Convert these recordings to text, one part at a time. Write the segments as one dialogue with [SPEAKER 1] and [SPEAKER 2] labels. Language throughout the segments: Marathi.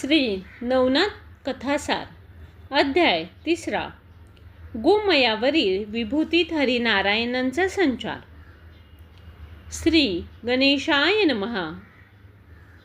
[SPEAKER 1] श्री नवनाथ कथासार अध्याय तिसरा. गोमयावरील विभूतीत हरिनारायणांचा संचार. श्री गणेशाय महा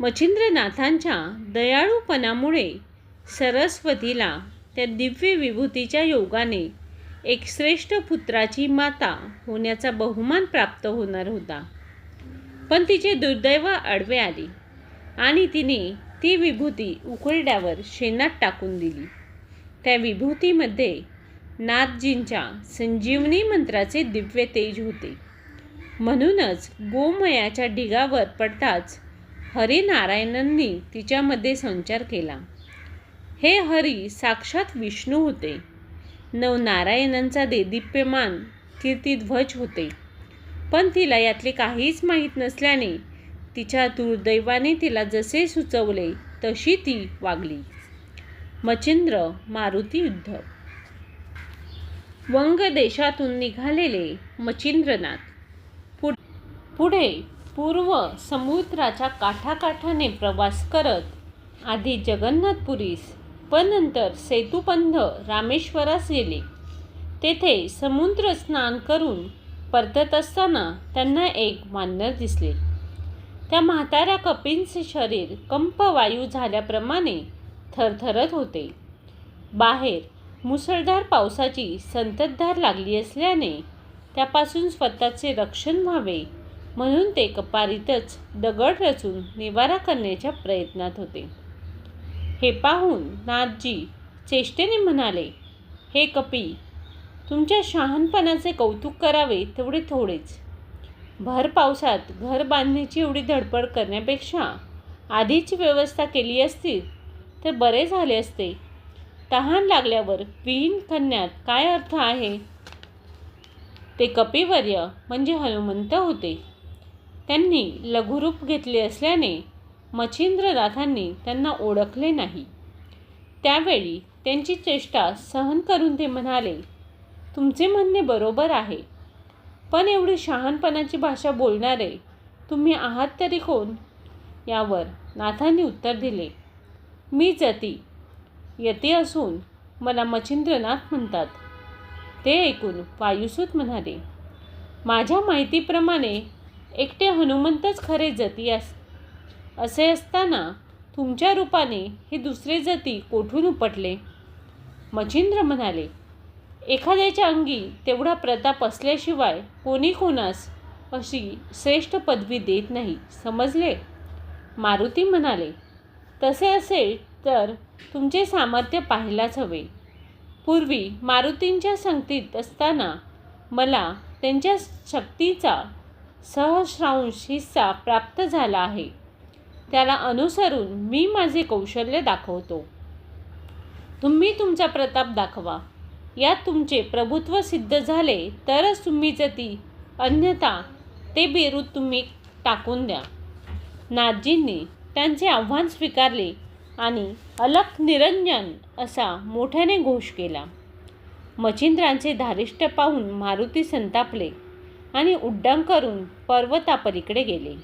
[SPEAKER 1] मच्छिंद्रनाथांच्या दयाळूपणामुळे सरस्वतीला त्या दिव्य विभूतीच्या योगाने एक श्रेष्ठ पुत्राची माता होण्याचा बहुमान प्राप्त होणार होता. पण तिचे दुर्दैव आडवे आले आणि तिने ती विभूती उकरड्यावर शेणात टाकून दिली. त्या विभूतीमध्ये नाथजींच्या संजीवनी मंत्राचे दिव्य तेज होते. म्हणूनच गोमयाच्या ढिगावर पडताच हरिनारायणांनी तिच्यामध्ये संचार केला. हे हरी साक्षात विष्णू होते. नवनारायणांचा देदीप्यमान कीर्तिध्वज होते. पण तिला यातले काहीच माहीत नसल्याने तिच्या दुर्दैवाने तिला जसे सुचवले तशी ती वागली. मच्छिंद्र मारुती युद्ध. वंग देशातून निघालेले मच्छिंद्रनाथ. पुढे पूर्व समुद्राच्या काठाकाठाने प्रवास करत आधी जगन्नाथपुरीस पण नंतर सेतुपंध रामेश्वरास गेले. तेथे समुद्र स्नान करून परतत असताना त्यांना एक वानर दिसले. त्या म्हाताऱ्या कपींचे शरीर कंपवायू झाल्याप्रमाणे थरथरत होते. बाहेर मुसळधार पावसाची संततधार लागली असल्याने त्यापासून स्वतःचे रक्षण व्हावे म्हणून ते कपारीतच दगड रचून निवारा करण्याच्या प्रयत्नात होते. हे पाहून नाथजी चेष्टेने म्हणाले हे कपी तुमच्या शहाणपणाचे कौतुक करावे तेवढे थोडेच. भर पावसात घर बांधण्याची एवढी धडपड करण्यापेक्षा आधीची व्यवस्था केली असती तर बरे झाले असते. तहान लागल्यावर विहीन खणण्यात काय अर्थ आहे? ते कपिवर्य म्हणजे हनुमंत होते. त्यांनी लघुरूप घेतले असल्याने मच्छिंद्रनाथांनी त्यांना ओळखले नाही. त्यावेळी त्यांची चेष्टा सहन करून ते म्हणाले तुमचे म्हणणे बरोबर आहे. पण एवढी शहाणपणाची भाषा बोलणारे तुम्ही आहात तरी कोण? यावर नाथांनी उत्तर दिले. मी जती. यती असून मला मच्छिंद्रनाथ म्हणतात. ते ऐकून वायुसूत म्हणाले माझ्या माहितीप्रमाणे एकटे हनुमंतच खरे जती अस असे असताना तुमच्या रूपाने हे दुसरे जती कोठून उपटले? मच्छिंद्र म्हणाले एखाद्याच्या अंगी तेवढा प्रताप असल्याशिवाय कोणी कोणास अशी श्रेष्ठ पदवी देत नाही. समजले? मारुती म्हणाले तसे असेल तर तुमचे सामर्थ्य पाहायलाच हवे. पूर्वी मारुतींच्या संगतीत असताना मला त्यांच्या शक्तीचा सहस्रांश हिस्सा प्राप्त झाला आहे. त्याला अनुसरून मी माझे कौशल्य दाखवतो. तुम्ही तुमचा प्रताप दाखवा. यात तुमचे प्रभुत्व सिद्ध झाले तरच तुम्ही जती. अन्यथा ते बेरूद तुम्ही टाकून द्या. नाथजींनी त्यांचे आव्हान स्वीकारले आणि अलक निरंजन असा मोठ्याने घोष केला. मच्छिंद्रांचे धारिष्ट पाहून मारुती संतापले आणि उड्डाण करून पर्वतापलीकडे गेले.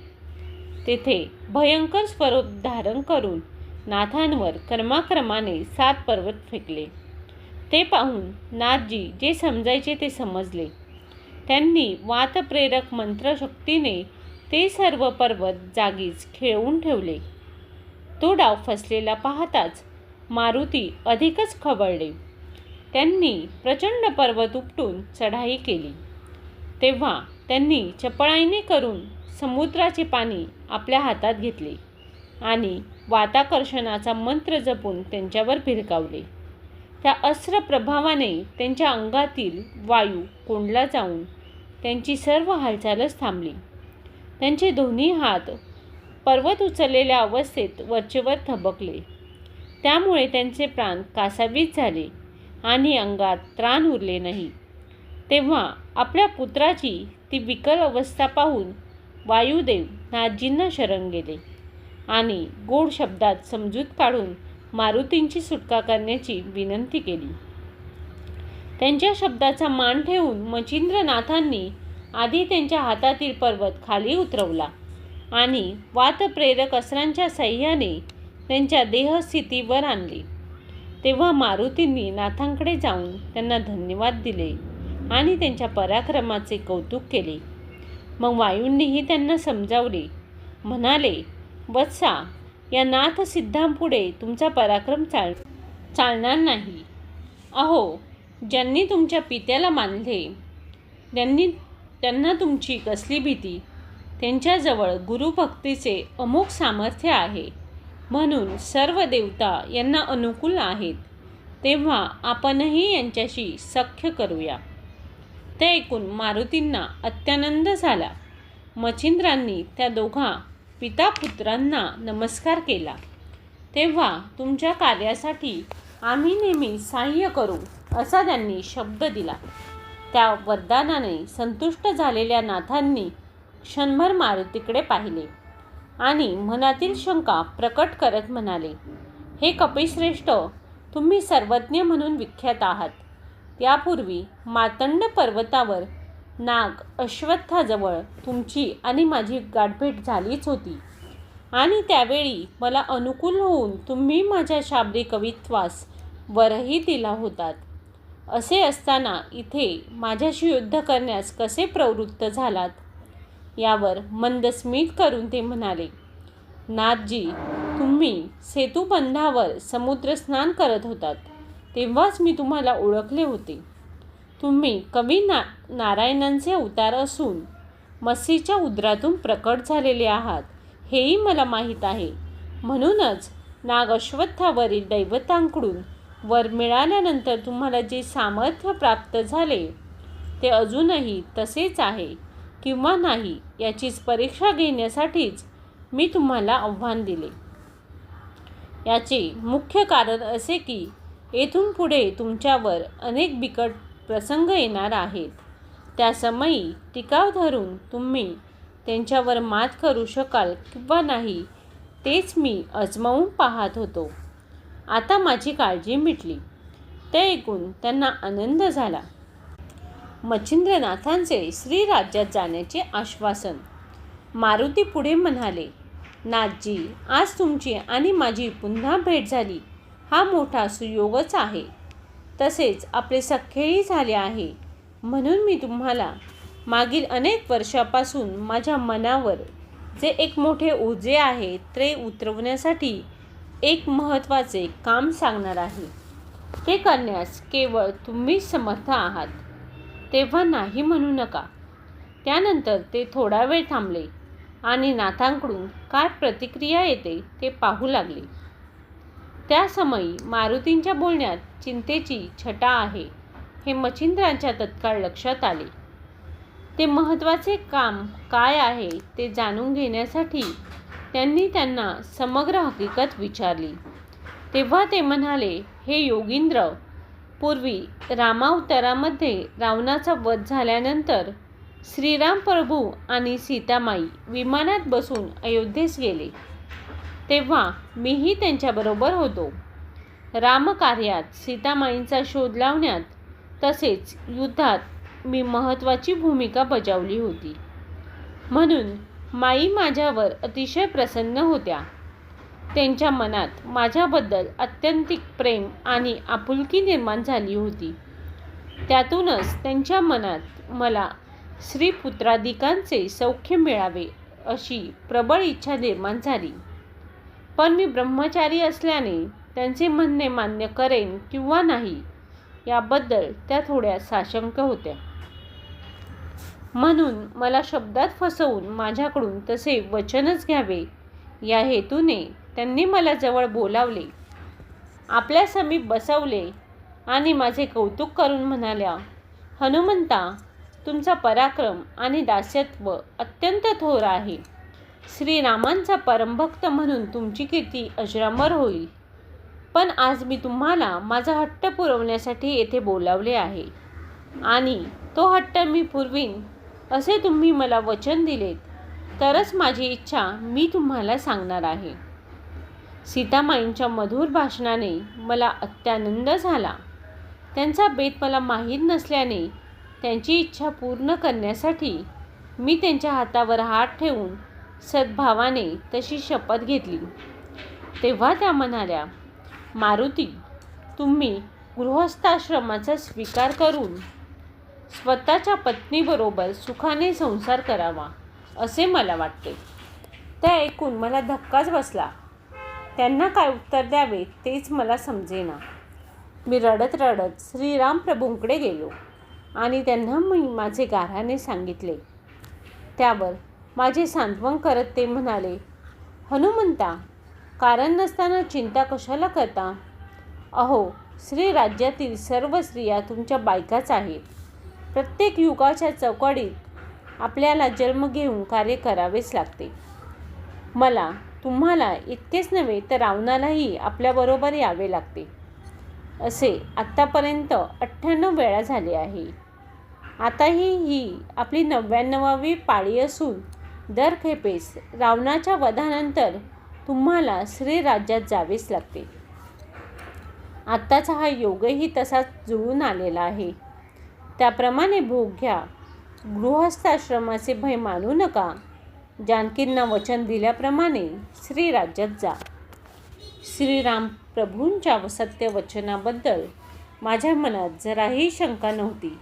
[SPEAKER 1] तेथे भयंकर स्वरूप धारण करून नाथांवर क्रमाक्रमाने सात पर्वत फेकले. ते पाहून नाथजी जे समजायचे ते समजले. त्यांनी वातप्रेरक मंत्रशक्तीने ते सर्व पर्वत जागीच खेळवून ठेवले. तो डाव फसलेला पाहताच मारुती अधिकच खवळले. त्यांनी प्रचंड पर्वत उपटून चढाई केली. तेव्हा त्यांनी चपळाईने करून समुद्राचे पाणी आपल्या हातात घेतले आणि वाताकर्षणाचा मंत्र जपून त्यांच्यावर भिरकावले. त्या अस्त्र प्रभावाने त्यांच्या अंगातील वायू कोंडला जाऊन त्यांची सर्व हालचालच थांबली. त्यांचे दोन्ही हात पर्वत उचललेल्या अवस्थेत वरचेवर थबकले. त्यामुळे त्यांचे प्राण कासावीस झाले आणि अंगात त्राण उरले नाही. तेव्हा आपल्या पुत्राची ती विकल अवस्था पाहून वायुदेव नाथजींना शरण गेले आणि गोड शब्दात समजूत काढून मारुतींची सुटका करण्याची विनंती केली. त्यांच्या शब्दाचा मान ठेवून मच्छिंद्रनाथांनी आधी त्यांच्या हातातील पर्वत खाली उतरवला आणि वातप्रेरक अस्त्रांच्या सह्याने त्यांच्या देहस्थितीवर आणले. तेव्हा मारुतींनी नाथांकडे जाऊन त्यांना धन्यवाद दिले आणि त्यांच्या पराक्रमाचे कौतुक केले. मग वायूंनीही त्यांना समजावले. म्हणाले वत्सा या नाथ सिद्धांपुढे तुमचा पराक्रम चाल चालणार नाही. अहो ज्यांनी तुमच्या पित्याला मानले त्यांनी त्यांना तुमची कसली भीती? त्यांच्याजवळ गुरुभक्तीचे अमुक सामर्थ्य आहे. म्हणून सर्व देवता यांना अनुकूल आहेत. तेव्हा आपणही यांच्याशी सख्य करूया. ते ऐकून मारुतींना अत्यानंद झाला. मच्छिंद्रांनी त्या दोघा पिता पुत्रांना नमस्कार केला. तेव्हा तुमच्या कार्यासाठी आम्ही नेहमी सहाय्य करू असा त्यांनी शब्द दिला. त्या वरदानाने संतुष्ट झालेल्या नाथांनी क्षणभर मारुतीकडे पाहिले आणि मनातील शंका प्रकट करत म्हणाले हे कपिश्रेष्ठ तुम्ही सर्वज्ञ म्हणून विख्यात आहात. त्यापूर्वी मातंड पर्वतावर नाग अश्वत्थाजवळ तुमची आणि माझी गाठभेट झालीच होती. आणि त्यावेळी मला अनुकूल होऊन तुम्ही माझ्या शाब्दी कवित्वास वरही दिला होतात. असे असताना इथे माझ्याशी युद्ध करण्यास कसे प्रवृत्त झालात? यावर मंद स्मित करून ते म्हणाले नाथजी तुम्ही सेतुबंधावर समुद्र स्नान करत होतात. तेव्हाच मी तुम्हाला ओळखले होते. तुम्ही कवी ना नारायणांचे अवतार असून मसीच्या उदरातून प्रकट झालेले आहात हेही मला माहीत आहे. म्हणूनच नाग अश्वत्थावरील दैवतांकडून वर मिळाल्यानंतर तुम्हाला जे सामर्थ्य प्राप्त झाले ते अजूनही तसेच आहे किंवा नाही याचीच परीक्षा घेण्यासाठीच मी तुम्हाला आव्हान दिले. याचे मुख्य कारण असे की येथून पुढे तुमच्यावर अनेक बिकट प्रसंग येणार आहेत. त्या समयी टिकाव धरून तुम्ही त्यांच्यावर मात करू शकाल किंवा नाही तेच मी अजमावून पाहत होतो. आता माझी काळजी मिटली. ते ऐकून त्यांना आनंद झाला. मच्छिंद्रनाथांचे श्रीराज्यात जाण्याचे आश्वासन. मारुती पुढे म्हणाले नाथजी आज तुमची आणि माझी पुन्हा भेट झाली. हा मोठा सुयोगच आहे. तसेच आपले सख्खेही झाले आहे. म्हणून मी तुम्हाला मागील अनेक वर्षापासून माझ्या मनावर जे एक मोठे ओझे आहे ते उतरवण्यासाठी एक महत्त्वाचे काम सांगणार आहे. ते करण्यास केवळ तुम्हीच समर्थ आहात. तेव्हा नाही म्हणू नका. त्यानंतर ते थोडा वेळ थांबले आणि नाथांकडून काय प्रतिक्रिया येते ते पाहू लागले. त्यासमयी मारुतींच्या बोलण्यात चिंतेची छटा आहे हे मच्छिंद्रांच्या तत्काळ लक्षात आले. ते महत्त्वाचे काम काय आहे ते जाणून घेण्यासाठी त्यांनी त्यांना समग्र हकीकत विचारली. तेव्हा ते म्हणाले हे योगींद्र पूर्वी रामावतारामध्ये रावणाचा वध झाल्यानंतर श्रीराम प्रभू आणि सीतामाई विमानात बसून अयोध्येस गेले. तेव्हा मीही त्यांच्याबरोबर होतो. रामकार्यात सीतामाईंचा शोध लावण्यात तसेच युद्धात मी महत्त्वाची भूमिका बजावली होती. म्हणून माई माझ्यावर अतिशय प्रसन्न होत्या. त्यांच्या मनात माझ्याबद्दल अत्यंतिक प्रेम आणि आपुलकी निर्माण झाली होती. त्यातूनच त्यांच्या मनात मला श्रीपुत्रादिकांचे सौख्य मिळावे अशी प्रबळ इच्छा निर्माण झाली. पण मी ब्रह्मचारी असल्याने त्यांचे म्हणणे मान्य करेन किंवा नाही याबद्दल त्या थोड्या साशंक होत्या. म्हणून मला शब्दात फसवून माझ्याकडून तसे वचनच घ्यावे. या हेतूने त्यांनी मला जवळ बोलावले. आपल्या समीप बसवले आणि माझे कौतुक करून म्हणाल्या हनुमंता तुमचा पराक्रम आणि दास्यत्व अत्यंत थोर आहे. श्रीरामांचा परमभक्त म्हणून तुमची कीर्ती अजरामर होईल. पण आज मी तुम्हाला माझा हट्ट पुरवण्यासाठी येथे बोलावले आहे. आणि तो हट्ट मी पुरवीन असे तुम्ही मला वचन दिलेत तरच माझी इच्छा मी तुम्हाला सांगणार आहे. सीतामाईंच्या मधुर भाषणाने मला अत्यानंद झाला. त्यांचा बेत मला माहीत नसल्याने त्यांची इच्छा पूर्ण करण्यासाठी मी त्यांच्या हातावर हात ठेवून सद्भावाने तशी शपथ घेतली. तेव्हा त्या म्हणाल्या मारुती तुम्ही गृहस्थाश्रमाचा स्वीकार करून स्वतःच्या पत्नीबरोबर सुखाने संसार करावा असे मला वाटते. त्या ऐकून मला धक्काच बसला. त्यांना काय उत्तर द्यावे तेच मला समजेना. मी रडत रडत श्रीराम प्रभूंकडे गेलो आणि त्यांना मी माझे गाऱ्हाणे सांगितले. त्यावर माझे सांत्वन करत ते म्हणाले हनुमंता कारण नसताना चिंता कशाला करता? अहो श्री राज्यातील सर्व स्त्रिया तुमच्या बायकाच आहेत. प्रत्येक युगाच्या चौकडीत आपल्याला जन्म घेऊन कार्य करावेच लागते. मला तुम्हाला इतकेच नव्हे तर रावणालाही आपल्याबरोबर यावे लागते. असे आत्तापर्यंत अठ्ठ्याण्णव वेळा झाले आहे. आताही ही आपली नव्याण्णवावी पाळी असून दर खेपेस रावणाच्या वधानंतर तुम्हाला श्रीराज्यात जावेच लागते. आत्ताचा हा योगही तसाच जुळून आलेला आहे. त्याप्रमाणे भोग घ्या. गृहस्थाश्रमाचे भय मानू नका. जानकींना वचन दिल्याप्रमाणे श्रीराज्यात जा. श्रीराम प्रभूंच्या सत्य वचनाबद्दल माझ्या मनात जराही शंका नव्हती.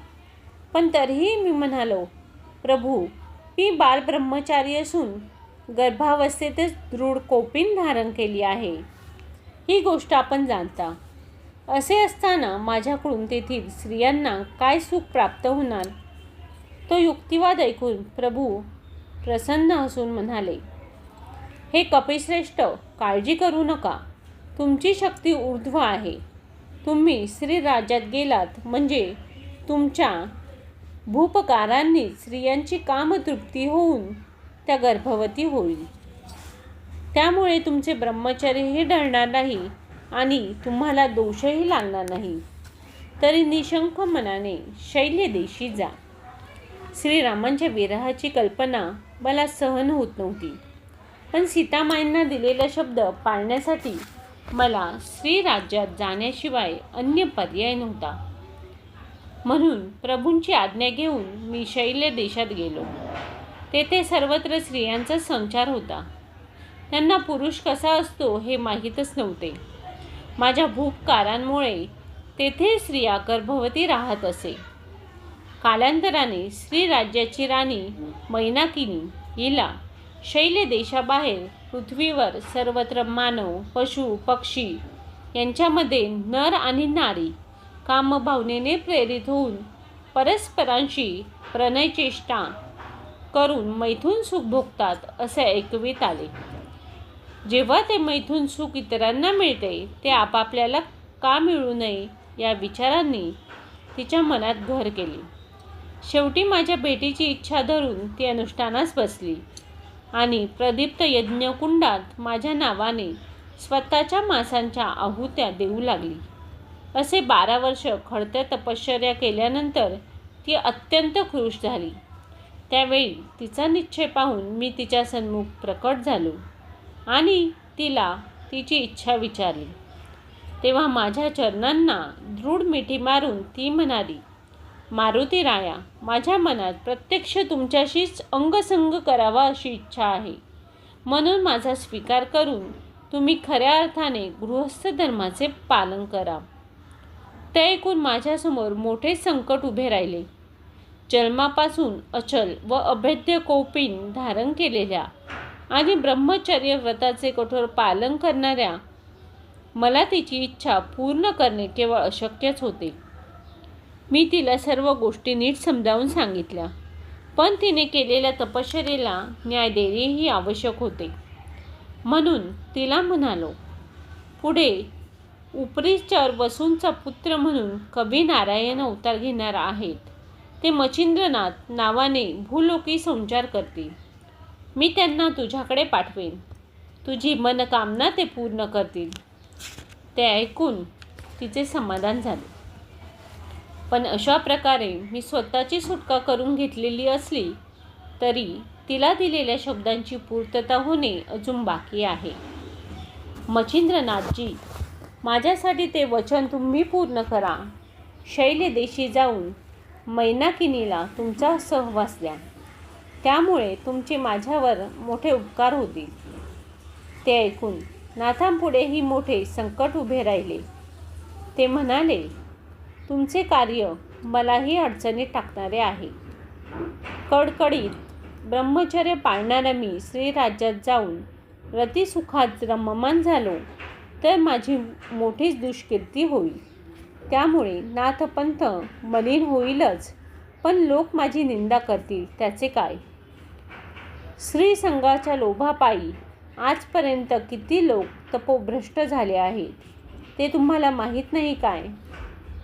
[SPEAKER 1] पण तरीही मी म्हणालो प्रभू मी बालब्रह्मचारी असून गर्भावस्थेतच दृढ कोपीन धारण केली आहे. ही गोष्ट आपण जाणता. असे असताना माझ्याकडून तेथील स्त्रियांना काय सुख प्राप्त होणार? तो युक्तिवाद ऐकून प्रभू प्रसन्न हसून म्हणाले हे कपिश्रेष्ठ काळजी करू नका. तुमची शक्ती ऊर्ध्व आहे. तुम्ही श्रीराज्यात गेलात म्हणजे तुमच्या भूपकारांनी स्त्रियांची कामतृप्ती होऊन त्या गर्भवती होईल. त्यामुळे तुमचे ब्रह्मचर्यही ढळणार नाही आणि तुम्हाला दोषही लागणार नाही. तरी निशंक मनाने शैल्यदेशी जा. श्रीरामांच्या विरहाची कल्पना मला सहन होत नव्हती. पण सीतामाईंना दिलेला शब्द पाळण्यासाठी मला श्रीराज्यात जाण्याशिवाय अन्य पर्याय नव्हता. म्हणून प्रभूंची आज्ञा घेऊन मी शैल्य देशात गेलो. तेथे सर्वत्र स्त्रियांचा संचार होता. त्यांना पुरुष कसा असतो हे माहीतच नव्हते. माझ्या भूपकारांमुळे तेथे स्त्रिया गर्भवती राहत असे. कालांतराने श्रीराज्याची राणी मैनाकिनी हिला शैल्य देशाबाहेर पृथ्वीवर सर्वत्र मानव पशु पक्षी यांच्यामध्ये नर आणि नारी कामभावनेने प्रेरित होऊन परस्परांशी प्रणयचेष्टा करून मैथून सुख भोगतात असे ऐकवीत आले. जेव्हा ते मैथून सुख इतरांना मिळते ते आपापल्याला का मिळू नये या विचारांनी तिच्या मनात घर केली. शेवटी माझ्या भेटीची इच्छा धरून ती अनुष्ठानास बसली आणि प्रदीप्त यज्ञकुंडात माझ्या नावाने स्वतःच्या मासांच्या आहुत्या देऊ लागली. असे बारा वर्ष खडत्या तपश्चर्या केल्यानंतर ती अत्यंत खुश झाली. त्यावेळी तिचा निश्चय पाहून मी तिच्या सन्मुख प्रकट झालो आणि तिला तिची इच्छा विचारली. तेव्हा माझ्या चरणांना दृढ मिठी मारून ती म्हणाली मारुती राया माझ्या मनात प्रत्यक्ष तुमच्याशीच अंगसंग करावा अशी इच्छा आहे. म्हणून माझा स्वीकार करून तुम्ही खऱ्या अर्थाने गृहस्थ धर्माचे पालन करा. ते ऐकून माझ्यासमोर मोठे संकट उभे राहिले. जन्मापासून अचल व अभेद्य कौपीन धारण केलेल्या आणि ब्रह्मचर्य व्रताचे कठोर पालन करणाऱ्या मला तिची इच्छा पूर्ण करणे केवळ अशक्यच होते. मी तिला सर्व गोष्टी नीट समजावून सांगितल्या पण तिने केलेल्या तपश्चर्येला न्याय देणेही आवश्यक होते. म्हणून तिला म्हणालो पुढे उपरीचर वसूंचा पुत्र म्हणून कवी नारायण अवतार घेणार आहेत. ते मचिंद्रनाथ नावाने भूलोकी संचार करतील. मी त्यांना तुझ्याकडे पाठवेन. तुझी मनकामना ते पूर्ण करतील. ते ऐकून तिचे समाधान झाले. पण अशा प्रकारे मी स्वतःची सुटका करून घेतलेली असली तरी तिला दिलेल्या शब्दांची पूर्तता होणे अजून बाकी आहे. मच्छिंद्रनाथजी माझ्यासाठी ते वचन तुम्ही पूर्ण करा. शैल्यदेशी जाऊन मैनाकिनीला तुमचा सहवास द्या. त्यामुळे तुमचे माझ्यावर मोठे उपकार होतील. ते ऐकून नाथांपुढेही मोठे संकट उभे राहिले. ते म्हणाले तुमचे कार्य मलाही अडचणीत टाकणारे आहे. कडकडीत ब्रह्मचर्य पाळणारा मी श्रीराज्यात जाऊन रतिसुखात रममान झालो. तर माझी मोठीच दुष्कीर्ती होईल. त्यामुळे नाथपंथ मलिन होईलच पण लोक माझी निंदा करतील त्याचे काय? श्रीसंघाच्या लोभापायी आजपर्यंत किती लोक तपोभ्रष्ट झाले आहेत ते तुम्हाला माहीत नाही काय?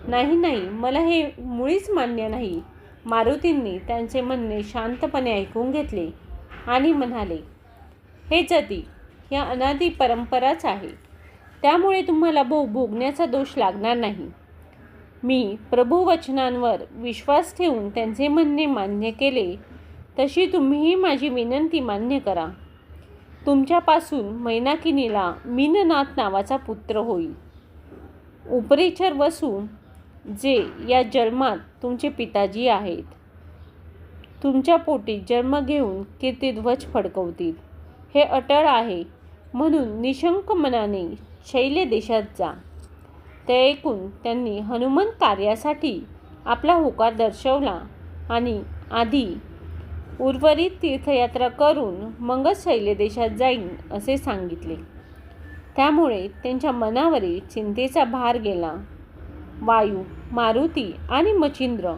[SPEAKER 1] नाही नाही मला हे मुळीच मान्य नाही. मारुतींनी त्यांचे म्हणणे शांतपणे ऐकून घेतले आणि म्हणाले हे जती या अनादी परंपराच आहे. त्यामुळे तुम्हाला भो भोगण्याचा दोष लागणार नाही. मी प्रभुवचनांवर विश्वास ठेवून त्यांचे म्हणणे मान्य केले तशी तुम्हीही माझी विनंती मान्य करा. तुमच्यापासून मैनाकिनीला मीननाथ नावाचा पुत्र होईल उपरेचर वसू जे या जन्मात तुमचे पिताजी आहेत. तुमच्या पोटी जन्म घेऊन कीर्तिध्वज फडकवतील. हे अटळ आहे म्हणून निशंक मनाने शैल्य देशात जा. ते ऐकून त्यांनी हनुमान कार्यासाठी आपला होकार दर्शवला आणि आधी उर्वरित तीर्थयात्रा करून मगच शैल्य देशात जाईन असे सांगितले. त्यामुळे त्यांच्या मनावरील चिंतेचा भार गेला. वायू मारुती आणि मचिंद्र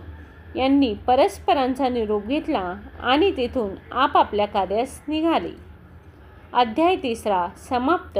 [SPEAKER 1] यांनी परस्परांचा निरोप घेतला आणि तेथून आपापल्या कार्यास निघाले. अध्याय तिसरा समाप्त.